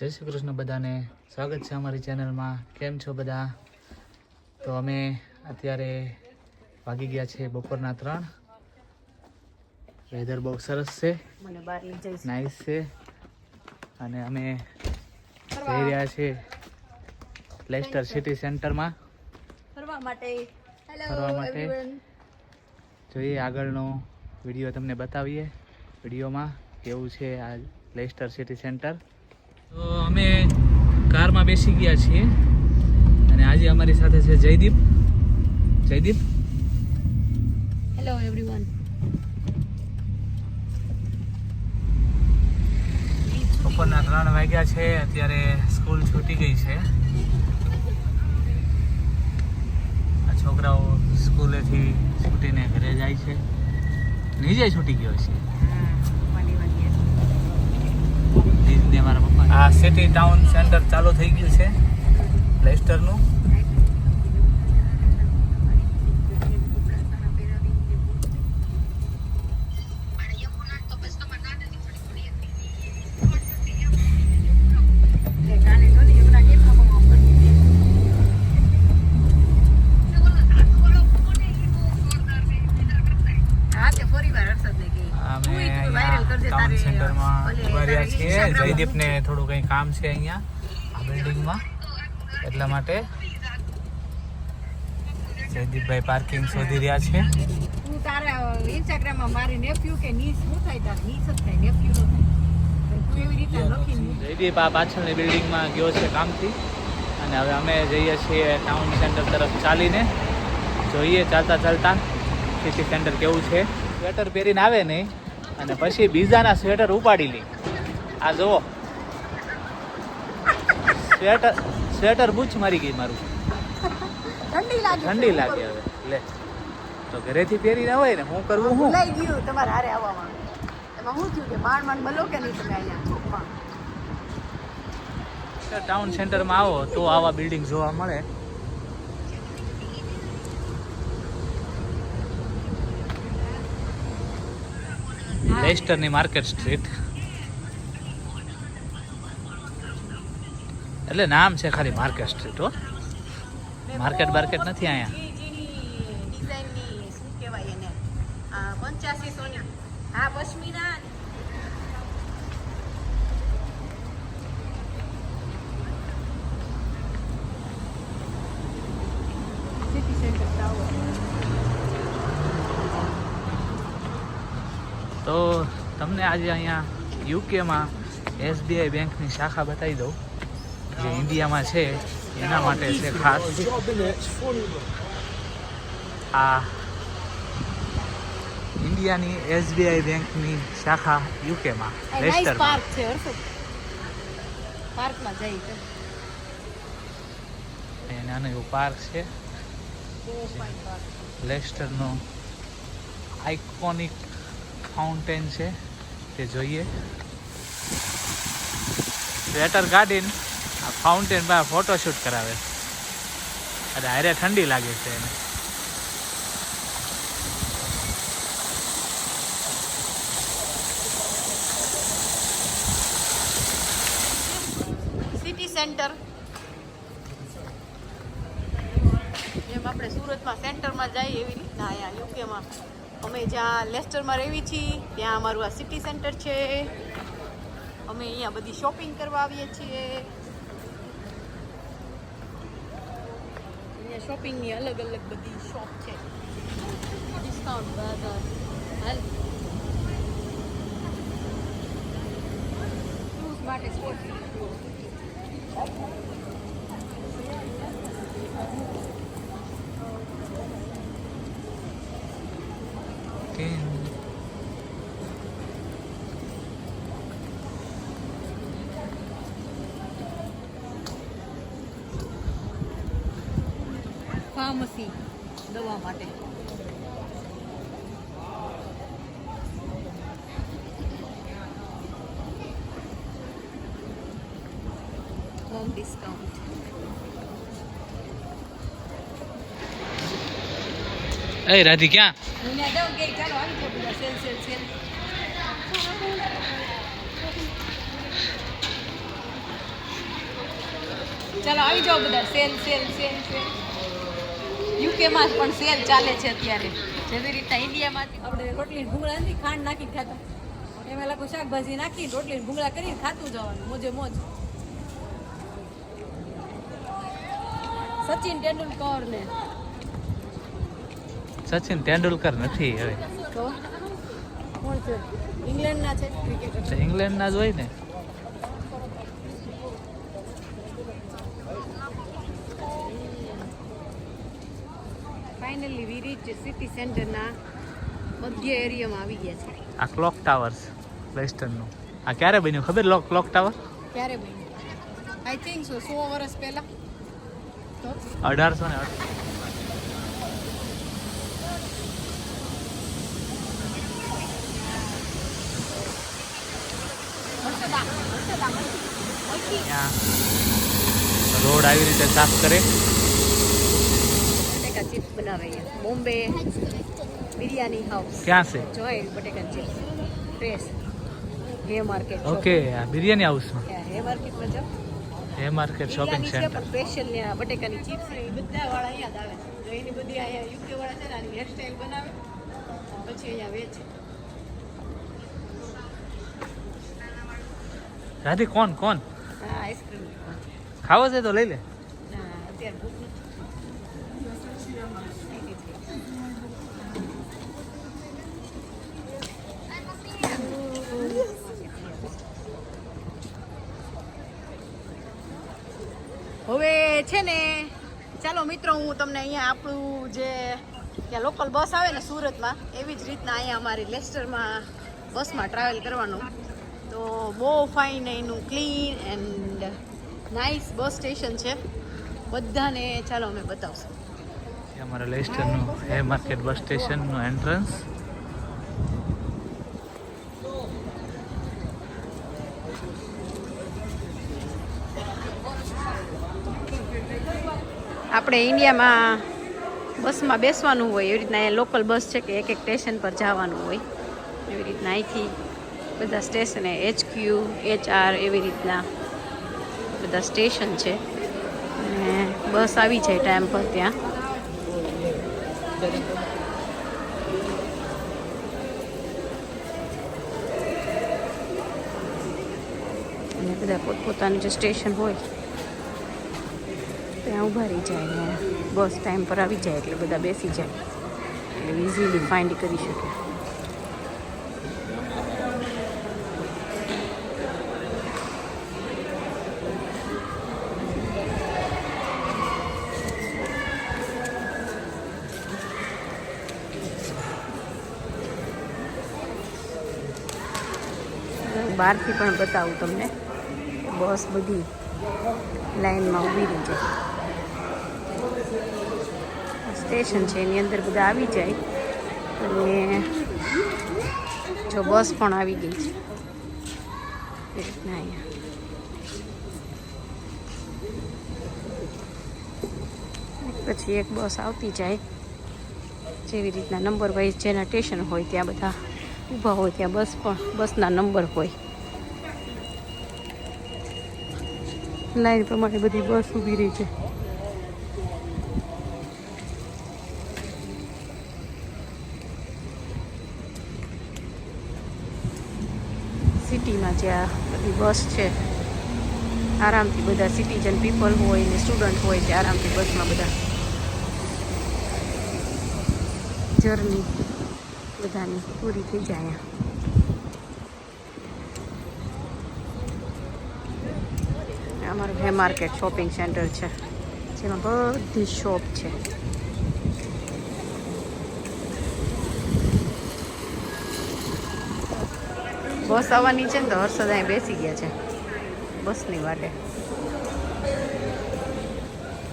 જય શ્રી કૃષ્ણ બધાને. સ્વાગત છે અમારી ચેનલમાં. કેમ છો બધા? તો અમે અત્યારે વાગી ગયા છે બપોરના ત્રણ. વેધર બહુ સરસ છે. નાઇસ છે. અને અમે જઈ રહ્યા છીએ લેસ્ટર સિટી સેન્ટરમાં ફરવા માટે. ફરવા માટે. જોઈએ આગળનો વીડિયો તમને બતાવીએ. વિડીયોમાં કેવું છે આ લેસ્ટર સિટી સેન્ટર તો અમે કારમાં બેસી ગયા છીએ અને આજે અમારી સાથે છે જયદીપ. જયદીપ? હેલો એવરીવન બપોરના ત્રણ વાગ્યા છે અત્યારે સ્કૂલ છૂટી ગઈ છે. આ છોકરાઓ સ્કૂલેથી છૂટીને ઘરે જાય છે. નીચે છૂટી ગયો છે. ને મારા પપ્પા આ સિટી ટાઉન સેન્ટર ચાલુ થઈ ગયું છે લેસ્ટરનું કામ છે અહીંયા આ બિલ્ડિંગમાં એટલા માટે જયદીપભાઈ પાર્કિંગ શોધી રહ્યા છે. હું તારા ઇન્સ્ટાગ્રામમાં મારી નેફ્યુ કે નીસ શું થાય? તાર નીસ જ થાય નેફ્યુ નો થાય. તું એવી રીતે લખીને જયદીપ આ પાછળની બિલ્ડિંગમાં ગયો છે કામથી. અને હવે અમે જઈએ છીએ ટાઉન સેન્ટર તરફ ચાલીને. જોઈએ ચાલતા ચાલતા સિટી સેન્ટર કેવું છે. સ્વેટર પહેરીને આવે નહીં. અને પછી બીજાના સ્વેટર ઉપાડી લે. આ જુઓ. સ્વેટર સ્વેટર બૂચ મારી ગઈ મારું. ઠંડી લાગે ઠંડી લાગે હવે. લે. તો ઘરેથી પહેરીને હોય ને હું કરવું હું લઈ ગયું તમારે હારે આવવામાં. એમાં હું થયું કે માંડ માંડ મળો કે નહીં તમે અહીંયા ટાઉન સેન્ટરમાં આવો તો આવા બિલ્ડિંગ જોવા મળે. લેસ્ટરની માર્કેટ સ્ટ્રીટ એટલે નામ છે ખાલી માર્કેટ સ્ટ્રીટ હો. માર્કેટ બાર્કેટ નથી અહીંયા? તો તમને આજે અહીંયા યુકેમાં એસબીઆઈ બેંકની શાખા બતાવી દઉં. જે ઇન્ડિયામાં છે એના માટે છે ખાસ આ ઇન્ડિયાની એસબીઆઈ બેંકની શાખા યુકેમાં લેસ્ટરમાં પાર્ક છે પાર્કમાં જઈ નાનો એવો પાર્ક છે. લેસ્ટરનો આઇકોનિક ફાઉન્ટેન છે તે જોઈએ. વેટર ગાર્ડન આ ફાઉન્ટેન પર ફોટોશૂટ કરાવે. અરે હારે ઠંડી લાગે છે એને. સિટી સેન્ટર જેમ આપણે સુરતમાં સેન્ટરમાં જઈએ એવી રીતના અહીંયા યુકેમાં. અમે જ્યાં લેસ્ટરમાં રહેવી છીએ, ત્યાં અમારું આ સિટી સેન્ટર છે. અમે અહીંયા બધી શોપિંગ કરવા આવીએ છીએ. અહીંયા શોપિંગની અલગ અલગ બધી શોપ છે. ડિસ્કાઉન્ટ બધા હાલ. શૂઝ માટે સ્પોર્ટ ફાર્મસી દવા માટે. હોમ ડિસ્કાઉન્ટ એ રાધી ક્યાં? ચાલો આવી જાઓ બધા સેલ સેલ સેલ સેલ. યુકેમાં પણ સેલ ચાલે છે અત્યારે. જેવી રીતે ઇન્ડિયામાંથી આપણે રોટલી ભૂંગળા નથી ખાંડ નાખી ખાતા. એમાં લાગુ શાકભાજી નાખી રોટલી ભૂંગળા કરીને ખાતું જવાનું મોજે મોજ. સચિન તેંડુલકર ને. સચિન તેંડુલકર નથી હવે. તો? કોણ છે? ઇંગ્લેન્ડના છે ક્રિકેટર. ઇંગ્લેન્ડના જ હોય ને. ફાઇનલી વી સિટી સેન્ટરના મધ્ય એરિયામાં આવી ગયા છે. આ ક્લોક ટાવર્સ વેસ્ટર્નનું. આ ક્યારે બન્યું? ખબર લોક ક્લોક ટાવર? ક્યારે બન્યું? આઈ થિંક સો સો વર્ષ પહેલા. અઢારસો ને રોડ આવી રીતે સાફ કરે. ચિપ્સ બનાવે અહીંયા બોમ્બે બિરયાની હાઉસ ક્યાં છે? જોઈ બટેકન ચિપ્સ ફ્રેશ હે માર્કેટ ઓકે બિરયાની હાઉસમાં હે માર્કેટમાં જાઓ. હે માર્કેટ શોપિંગ સેન્ટર સ્પેશિયલ ને આ બટેકાની ચિપ્સ ને બધા વાળા અહીંયા જ આવે છે. એની બધી અહીંયા યુકે વાળા છે ને આની હેરસ્ટાઈલ બનાવે. પછી અહીંયા વેચે. રાધી કોણ કોણ? આઈસ્ક્રીમ ખાવો છે તો લઈ લે. ના અત્યારે ભૂખ છે ને, ચાલો મિત્રો, હું તમને અહીંયા આપણું જે ત્યાં લોકલ બસ આવે ને સુરતમાં, એવી જ રીતના અહીંયા અમારી લેસ્ટરમાં બસમાં ટ્રાવેલ કરવાનું. તો બહુ ફાઇન એનું clean and nice bus station છે. બધાને ચાલો અમે બતાવશું. અમારા લેસ્ટરનું એ માર્કેટ બસ સ્ટેશનનું એન્ટ્રન્સ આપણે ઇન્ડિયામાં બસમાં બેસવાનું હોય, એવી રીતના અહીંયા લોકલ બસ છે કે એક એક સ્ટેશન પર જવાનું હોય, એવી રીતના અહીંથી બધા સ્ટેશને એચ ક્યુ એચ એવી રીતના બધા સ્ટેશન છે. અને બસ આવી જાય ટાઈમ પર ત્યાં. અને બધા પોતપોતાનું જે સ્ટેશન હોય ત્યાં ઊભા રહી જાય ને બસ ટાઈમ પર આવી જાય એટલે બધા બેસી જાય. એટલે ઇઝીલી ફાઇન્ડ કરી શકે. બહારથી પણ બતાવું તમને. બસ બધી લાઈનમાં ઊભી રહી જાય. સ્ટેશન છે, એની અંદર બધા આવી જાય. અને જો બસ પણ આવી ગઈ છે. રીતના પછી એક બસ આવતી જાય. જેવી રીતના નંબર વાઇઝ જેના સ્ટેશન હોય ત્યાં બધા ઊભા હોય ત્યાં બસ પણ, બસના નંબર હોય. લાઈન પ્રમાણે બધી બસ ઊભી રહી છે. સિટીમાં જે આ બધી બસ છે, આરામથી બધા સિટીઝન પીપલ હોય ને સ્ટુડન્ટ હોય તે આરામથી બસમાં બધા જર્ની બધાની પૂરી થઈ જાય. અમારું હે માર્કેટ શોપિંગ સેન્ટર છે, જેમાં બધી શોપ છે. બસ આવવાની છે ને તો હર્ષદ અહીં બેસી ગયા છે બસની વાટે.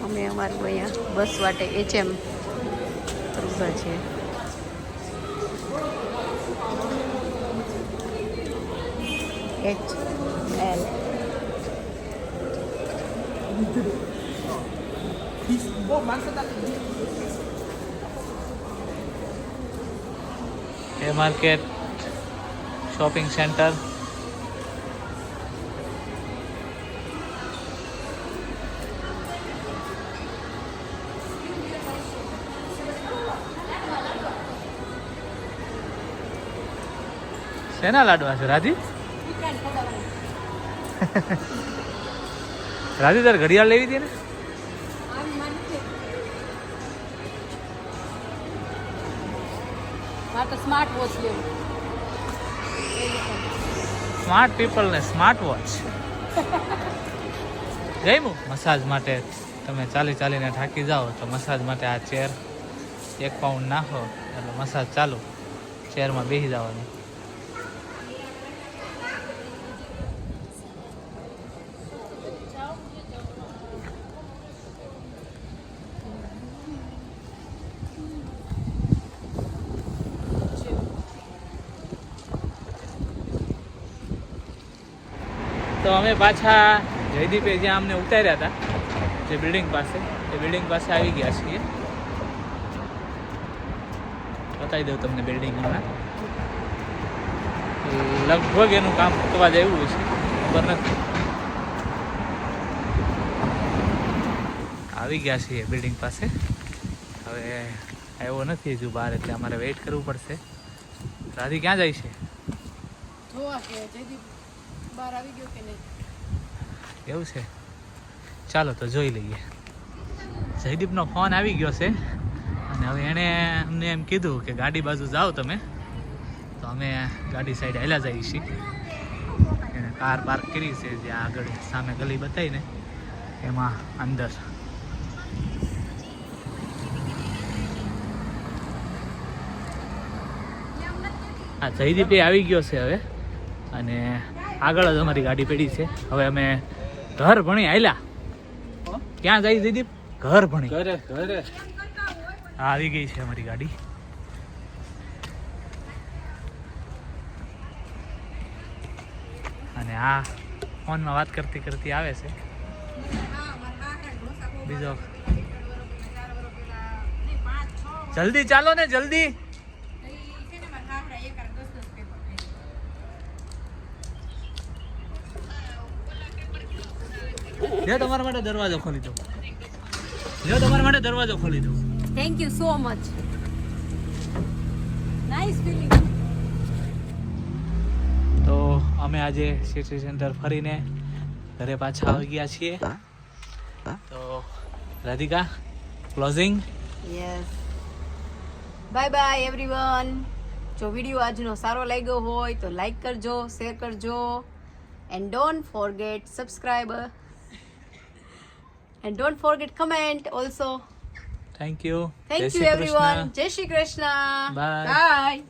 અમે અમારું અહીંયા બસ વાટે એચએમ ઊભા છીએ એચ એલ. એ માર્કેટ શોપિંગ સેન્ટર શેના લાડવા છે, રાધી? રાધી, તારે ઘડિયાળ લેવી હતી ને? સ્માર્ટ વોચ લેવું. સ્માર્ટ પીપલ ને સ્માર્ટ વોચ ગયું મસાજ માટે તમે ચાલી ચાલીને થાકી જાઓ તો મસાજ માટે આ ચેર એક પાઉન્ડ નાખો, એટલે મસાજ ચાલુ. ચેરમાં બેસી જવાનું. તો અમે પાછા જયદીપે જ્યાં અમને ઉતાર્યા હતા, જે બિલ્ડિંગ પાસે, એ બિલ્ડિંગ પાસે આવી ગયા છીએ. બતાવી દઉં તમને બિલ્ડિંગ હમણાં. લગભગ એનું કામ થવા જેવું છે ખબર નથી. આવી ગયા છીએ બિલ્ડિંગ પાસે. હવે આવ્યો નથી હજુ બહાર, એટલે અમારે વેઇટ કરવું પડશે. રાધી ક્યાં જાય છે? બહાર આવી ગયો કે નહીં? એવું છે. ચાલો તો જોઈ લઈએ. જયદીપનો ફોન આવી ગયો છે. અને હવે એણે અમને એમ કીધું કે ગાડી બાજુ જાઓ તમે. તો અમે ગાડી સાઈડ હેલા જઈએ છીએ. એણે કાર પાર્ક કરી છે, જે આગળ સામે ગલી બતાવીને એમાં અંદર. હા, જયદીપ આવી ગયો છે હવે. અને આગળ જ અમારી ગાડી પડી છે. હવે અમે ઘર ભણી આયલા. ક્યાં જાય જયદીપ ઘર ભણી. ઘરે આવી ગઈ છે અમારી ગાડી. અને આ ફોનમાં વાત કરતી કરતી આવે છે. બીજો. જલ્દી ચાલો ને જલ્દી. લ્યો તમારા માટે દરવાજો ખોલી દો લ્યો તમારા માટે દરવાજો ખોલી દો thank you so much nice feeling તો અમે આજે સિટી સેન્ટર ફરીને ઘરે પાછા આવી ગયા છીએ. તો Radhika closing yes bye bye everyone જો વીડિયો આજનો સારો લાગ્યો હોય તો લાઈક કરજો શેર કરજો. And don't forget subscriber and don't forget comment also. Thank you. Thank jai you everyone krishna. jai shri krishna. Bye. Bye.